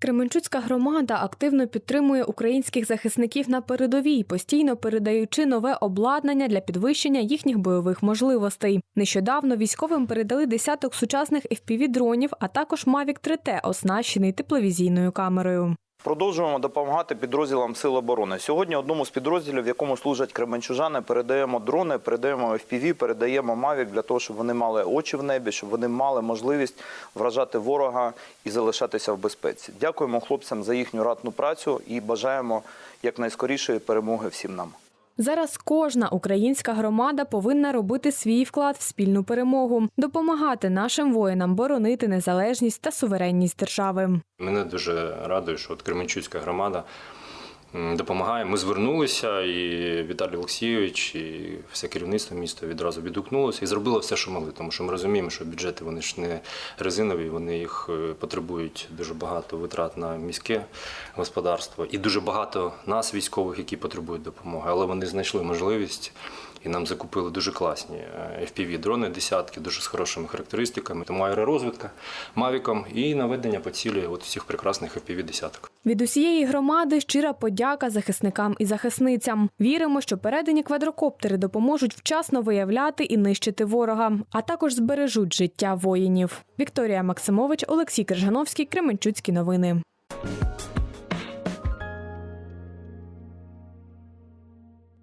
Кременчуцька громада активно підтримує українських захисників на передовій, постійно передаючи нове обладнання для підвищення їхніх бойових можливостей. Нещодавно військовим передали десяток сучасних FPV-дронів, а також Mavic 3T, оснащений тепловізійною камерою. Продовжуємо допомагати підрозділам Сил оборони. Сьогодні одному з підрозділів, в якому служать кременчужани, передаємо дрони, передаємо FPV, передаємо Mavic для того, щоб вони мали очі в небі, щоб вони мали можливість вражати ворога і залишатися в безпеці. Дякуємо хлопцям за їхню ратну працю і бажаємо якнайскорішої перемоги всім нам. Зараз кожна українська громада повинна робити свій вклад в спільну перемогу, допомагати нашим воїнам боронити незалежність та суверенність держави. Мене дуже радує, що от Кременчуцька громада допомагає. Ми звернулися, і Віталій Олексійович, і все керівництво міста відразу відгукнулося і зробило все, що могли. Тому що ми розуміємо, що бюджети вони ж не резинові, вони їх е, потребують дуже багато витрат на міське господарство і дуже багато нас, військових, які потребують допомоги. Але вони знайшли можливість. І нам закупили дуже класні е, FPV-дрони, десятки, дуже з хорошими характеристиками. Тому аеророзвідка, мавіком і наведення по цілі от цих прекрасних FPV-десяток. Від усієї громади щира подяка захисникам і захисницям. Віримо, що передані квадрокоптери допоможуть вчасно виявляти і нищити ворога, а також збережуть життя воїнів. Вікторія Максимович, Олексій Крижановський, Кременчуцькі новини.